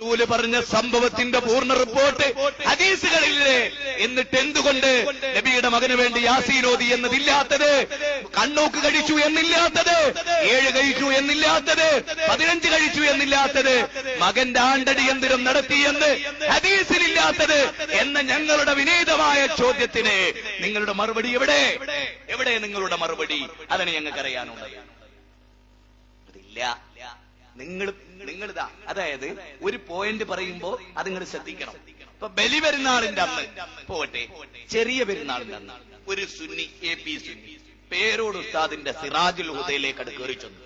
റസൂൽ പറഞ്ഞ സംഭവത്തിന്റെ പൂർണ റിപ്പോർട്ട് ഹദീസുകളില്ലേ? എന്നിട്ട് എന്തുകൊണ്ട് നബിയുടെ മകന് വേണ്ടി യാസീനോദി എന്നതില്ലാത്തത്? കണ്ണൂക്ക് കഴിച്ചു എന്നില്ലാത്തത്? ഏഴ് കഴിച്ചു എന്നില്ലാത്തത്? പതിനഞ്ച് കഴിച്ചു എന്നില്ലാത്തത്? മകന്റെ ആണ്ടടി യന്ത്രം നടത്തിയെന്ന് ഹദീസിലില്ലാത്തത്? എന്ന ഞങ്ങളുടെ വിനീതമായ ചോദ്യത്തിന് നിങ്ങളുടെ മറുപടി എവിടെ? എവിടെ നിങ്ങളുടെ മറുപടി? അതിനെ ഞങ്ങൾക്ക് അറിയാനുള്ളത് അതില്ല. നിങ്ങൾ നിങ്ങളിതാ. അതായത് ഒരു പോയിന്റ് പറയുമ്പോ അത് നിങ്ങൾ ശ്രദ്ധിക്കണം. ഇപ്പൊ ബലി പെരുന്നാളിന്റെ അന്ന് പോട്ടെ ചെറിയ പെരുന്നാളിന്റെ അന്ന് ഒരു സുന്നി എ പി സുന്നി പേരോട് ഉസ്താദിന്റെ സിറാജുൽ ഹുദയിലേക്ക് അത് കയറി ചെന്നു.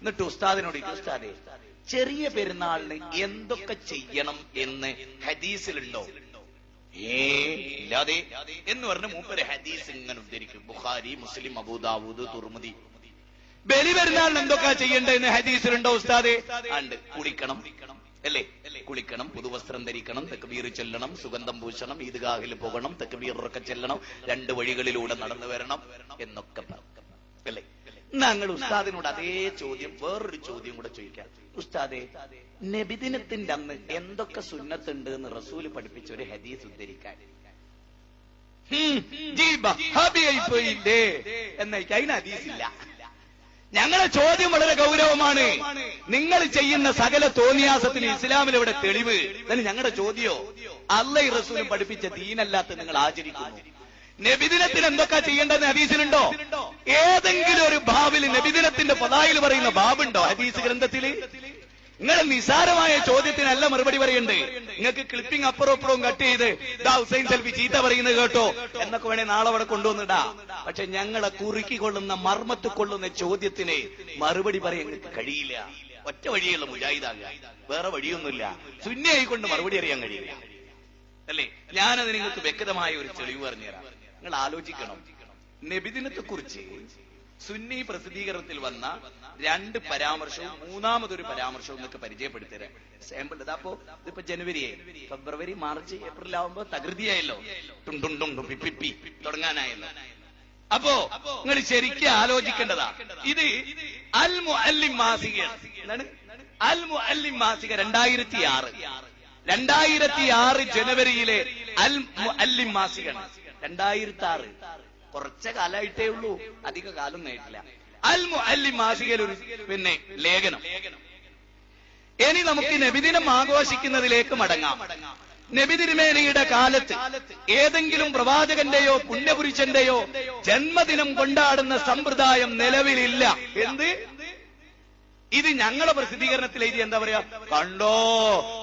എന്നിട്ട് ഉസ്താദിനോട് ഉസ്താദെ ചെറിയ പെരുന്നാളിന് എന്തൊക്കെ ചെയ്യണം എന്ന് ഹദീസിലുണ്ടോ? ഏ ഇല്ലാതെ. എന്ന് പറഞ്ഞ് മൂപ്പര് ഹദീസ് ഇങ്ങനെ ഉദ്ധരിക്കും. ബുഖാരി മുസ്ലിം അബൂദാവൂദ് തുർമുദി. ബലി പെരുന്നാളിന് എന്തൊക്കെ ചെയ്യേണ്ടതെന്ന് ഹദീസിലുണ്ടോ ഉസ്താദെ? ഉണ്ട്. കുളിക്കണം. അല്ലേ? കുളിക്കണം പുതുവസ്ത്രം ധരിക്കണം തെക്കുബീർ ചെല്ലണം സുഗന്ധം പൂശണം ഈദ്ഗാഹിൽ പോകണം തെക്കുബീറൊക്കെ ചെല്ലണം രണ്ട് വഴികളിലൂടെ നടന്നു വരണം എന്നൊക്കെ അല്ലേ? ഞങ്ങൾ ഉസ്താദിനോട് അതേ ചോദ്യം വേറൊരു ചോദ്യം കൂടെ ചോദിക്കാം. ഉസ്താദെ നബിദിനത്തിന്റെ അന്ന് എന്തൊക്കെ സുന്നത്തുണ്ട് എന്ന് റസൂൽ പഠിപ്പിച്ച ഒരു ഹദീസ് ഉദ്ധരിക്കാൻ. എന്നേക്ക് അതിന് ഹദീസില്ല ഞങ്ങളെ ചോദ്യം വളരെ ഗൗരവമാണ്. നിങ്ങൾ ചെയ്യുന്ന സകല തോന്നിയാസത്തിന് ഇസ്ലാമിൽ ഇവിടെ തെളിവ്? ഇതാണ് ഞങ്ങളുടെ ചോദ്യോ. അല്ല റസൂലും പഠിപ്പിച്ച ദീനല്ലാത്ത നിങ്ങൾ ആചരിക്കുന്നു. നബിദിനത്തിന് എന്തൊക്കെ ചെയ്യേണ്ടതെന്ന് ഹദീസിലുണ്ടോ? ഏതെങ്കിലും ഒരു ബാബിൽ നബിദിനത്തിന്റെ പതായിൽ പറയുന്ന ബാബുണ്ടോ ഹദീസ് ഗ്രന്ഥത്തിൽ നിങ്ങൾ നിസാരമായ ചോദ്യത്തിനല്ല മറുപടി പറയണ്ട് നിങ്ങൾക്ക് ക്ലിപ്പിംഗ് അപ്പുറം അപ്പുറവും കട്ട് ചെയ്ത് ദാ ഹുസൈൻ സെൽഫി ചീത്ത പറയുന്നത് കേട്ടോ. എന്നൊക്കെ വേണേ നാളെ അവിടെ കൊണ്ടുവന്നിടാ. പക്ഷെ ഞങ്ങളെ കുറുക്കിക്കൊള്ളുന്ന മർമ്മത്ത് കൊള്ളുന്ന ചോദ്യത്തിന് മറുപടി പറയാൻ കഴിയില്ല ഒറ്റ വഴിയുള്ള മുജാഹിദാകുക വേറെ വഴിയൊന്നുമില്ല ശൂന്യായിക്കൊണ്ട് മറുപടി അറിയാൻ കഴിയില്ല അല്ലേ ഞാനത് നിങ്ങൾക്ക് വ്യക്തമായ ഒരു തെളിവ് പറഞ്ഞുതരാം നിങ്ങൾ ആലോചിക്കണം നബിദിനത്തെ കുറിച്ച് സുന്നി പ്രസിദ്ധീകരണത്തിൽ വന്ന രണ്ട് പരാമർശവും മൂന്നാമതൊരു പരാമർശവും നിങ്ങൾക്ക് പരിചയപ്പെടുത്തരാം സാമ്പിൾ ഇതാപ്പോ ഇതിപ്പോ ജനുവരിയായി ഫെബ്രുവരി മാർച്ച് ഏപ്രിൽ ആവുമ്പോ തകൃതിയായല്ലോ ടുണ്ടുണ്ടുണ്ടും ടും ടും ടും പി പി പി തുടങ്ങാനായല്ലോ അപ്പോ നിങ്ങൾ ശരിക്കും ആലോചിക്കേണ്ടതാ. ഇത് അൽ മുഅല്ലിം മാസിക അൽ മുഅല്ലിം മാസിക രണ്ടായിരത്തി ആറ് രണ്ടായിരത്തി ആറ് ജനുവരിയിലെ അൽ മുഅല്ലിം മാസിക രണ്ടായിരത്തി ആറ് കുറച്ച കാലമായിട്ടേ ഉള്ളൂ. അധിക കാലം ആയിട്ടില്ല അൽ മുഅല്ലിം മാസികയിൽ ഒരു പിന്നെ ലേഖനം. ഇനി നമുക്ക് നബിദിനം ആഘോഷിക്കുന്നതിലേക്ക് മടങ്ങാം. നബി തിരുമേനയുടെ കാലത്ത് ഏതെങ്കിലും പ്രവാചകന്റെയോ പുണ്യപുരുഷന്റെയോ ജന്മദിനം കൊണ്ടാടുന്ന സമ്പ്രദായം നിലവിലില്ല. എന്ത്? ഇത് ഞങ്ങളെ പ്രസിദ്ധീകരണത്തിൽ എഴുതി എന്താ പറയാ? കണ്ടോ?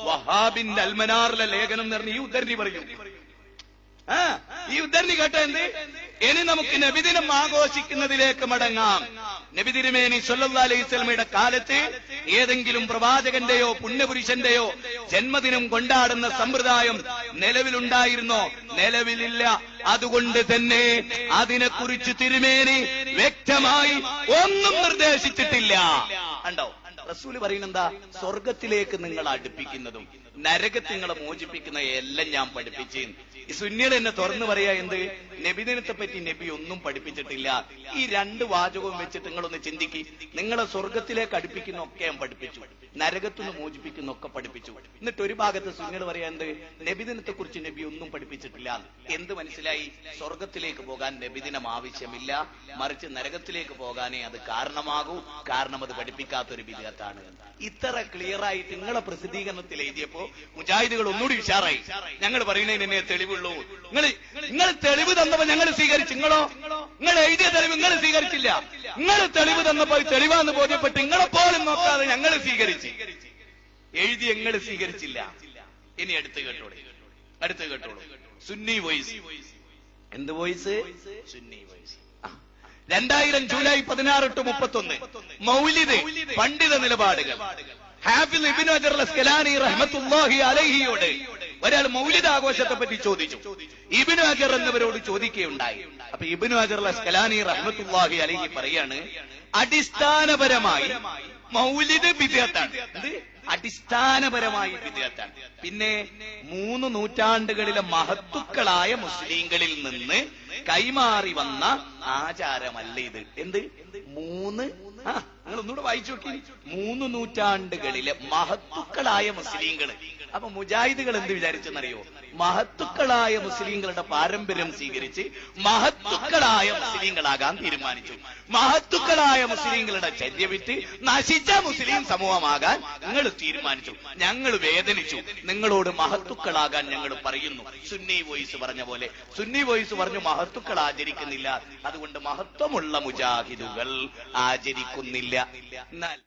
വഹാബിന്റെ അൽമനാറിലെ ലേഖനം എന്ന് പറഞ്ഞ് ഈ ഉദ്ധരണി പറയും. ഈ ഉദ്ധരണി കേട്ട എന്ത്? ഇനി നമുക്ക് നബിദിനം ആഘോഷിക്കുന്നതിലേക്ക് മടങ്ങാം. നബി തിരുമേനി സൊല്ലാ അലൈഹി സ്വലമയുടെ കാലത്ത് ഏതെങ്കിലും പ്രവാചകന്റെയോ പുണ്യപുരുഷന്റെയോ ജന്മദിനം കൊണ്ടാടുന്ന സമ്പ്രദായം നിലവിലുണ്ടായിരുന്നോ? നിലവിലില്ല. അതുകൊണ്ട് തന്നെ അതിനെക്കുറിച്ച് തിരുമേനി വ്യക്തമായി ഒന്നും നിർദ്ദേശിച്ചിട്ടില്ല. കണ്ടോ? റസൂൽ പറയുന്നെന്താ? സ്വർഗത്തിലേക്ക് നിങ്ങൾ അടുപ്പിക്കുന്നതും നരകത്തിങ്ങളെ മോചിപ്പിക്കുന്ന എല്ലാം ഞാൻ പഠിപ്പിച്ചു സുന്നികൾ എന്നെ തുറന്നു പറയാ എന്ത്? നബിദിനത്തെ പറ്റി നബി ഒന്നും പഠിപ്പിച്ചിട്ടില്ല. ഈ രണ്ട് വാചകവും വെച്ചിട്ട് നിങ്ങളൊന്ന് ചിന്തിക്കി. നിങ്ങളെ സ്വർഗത്തിലേക്ക് അടുപ്പിക്കുന്ന ഒക്കെ ഞാൻ പഠിപ്പിച്ചു. നരകത്തുനിന്ന് മോചിപ്പിക്കുന്ന ഒക്കെ പഠിപ്പിച്ചു. എന്നിട്ട് ഒരു ഭാഗത്ത് സുന്നികൾ പറയാ എന്ത്? നബിദിനത്തെ കുറിച്ച് നബി ഒന്നും പഠിപ്പിച്ചിട്ടില്ല. എന്ത് മനസ്സിലായി? സ്വർഗത്തിലേക്ക് പോകാൻ നബിദിനം ആവശ്യമില്ല. മറിച്ച് നരകത്തിലേക്ക് പോകാനേ അത് കാരണമാകൂ. കാരണം അത് പഠിപ്പിക്കാത്ത ഒരു വിധത്താണ് ഇത്ര ക്ലിയർ ആയിട്ട് നിങ്ങളെ പ്രസിദ്ധീകരണത്തിൽ എഴുതിയപ്പോ മുജാഹിദുകൾ ഒന്നുകൂടി ഉഷാറായി. ഞങ്ങൾ പറയുന്നതിന് എന്നെ തെളിവുള്ളൂ നിങ്ങൾ നിങ്ങൾ തെളിവ് തന്നപ്പോ ഞങ്ങൾ സ്വീകരിച്ചു. നിങ്ങളോ? നിങ്ങൾ എഴുതിയ തെളിവ് നിങ്ങൾ സ്വീകരിച്ചില്ല. നിങ്ങൾ തെളിവ് തന്നപ്പോ തെളിവാന്ന് ബോധ്യപ്പെട്ട് നിങ്ങളെ പോലും നോക്കാതെ ഞങ്ങൾ സ്വീകരിച്ചു. എഴുതി ഞങ്ങൾ സ്വീകരിച്ചില്ല. ഇനി അടുത്ത് കേട്ടോളൂ. അടുത്ത് കേട്ടോളൂ. സുന്നി വോയിസ്. എന്ത് വോയിസ്? സുന്നി വോയിസ്. രണ്ടായിരം ജൂലൈ പതിനാറ് ടു മുപ്പത്തൊന്ന്. മൗലിദ് പണ്ഡിത നിലപാടുകൾ. ഹാഫിൽ ഇബിൻ അജർ അസ്കലാനി റഹ്മത്തുല്ലാഹി അലഹിയോട് ഒരാൾ മൗലിദ് ആഘോഷത്തെ പറ്റി ചോദിച്ചു. ഇബിനു അജർ എന്നിവരോട് ചോദിക്കുകയുണ്ടായി. അപ്പൊ ഇബിനു അജർ അസ്കലാനി റഹ്മത്തുല്ലാഹി അലഹി പറയാണ് അടിസ്ഥാനപരമായി മൗലിദ് വിദ്യാർത്ഥാണ് എന്ത്? അടിസ്ഥാനപരമായി വിദ്യാർത്ഥാണ് പിന്നെ മൂന്ന് നൂറ്റാണ്ടുകളിലെ മഹത്തുക്കളായ മുസ്ലിങ്ങളിൽ നിന്ന് കൈമാറി വന്ന ആചാരമല്ല ഇത്? എന്ത്? മൂന്ന്? നിങ്ങൾ ഒന്നുകൂടെ വായിച്ചു നോക്കി. മൂന്ന് നൂറ്റാണ്ടുകളിലെ മഹത്തുക്കളായ മുസ്ലിങ്ങൾ. അപ്പൊ മുജാഹിദുകൾ എന്ത് വിചാരിച്ചെന്നറിയോ? മഹത്തുക്കളായ മുസ്ലിങ്ങളുടെ പാരമ്പര്യം സ്വീകരിച്ച് മഹത്തുക്കളായ മുസ്ലിങ്ങളാകാൻ തീരുമാനിച്ചു. മഹത്തുക്കളായ മുസ്ലിങ്ങളുടെ ചര്യ വിറ്റ് നശിച്ച മുസ്ലിം സമൂഹമാകാൻ നിങ്ങൾ തീരുമാനിച്ചു. ഞങ്ങൾ വേദനിച്ചു. നിങ്ങളോട് മഹത്തുക്കളാകാൻ ഞങ്ങൾ പറയുന്നു. സുന്നി വോയിസ് പറഞ്ഞ പോലെ. സുന്നി വോയിസ് പറഞ്ഞു മഹത്തുക്കൾ ആചരിക്കുന്നില്ല. അതുകൊണ്ട് മഹത്വമുള്ള മുജാഹിദുകൾ ആചരിക്കുന്നില്ല. എന്നാൽ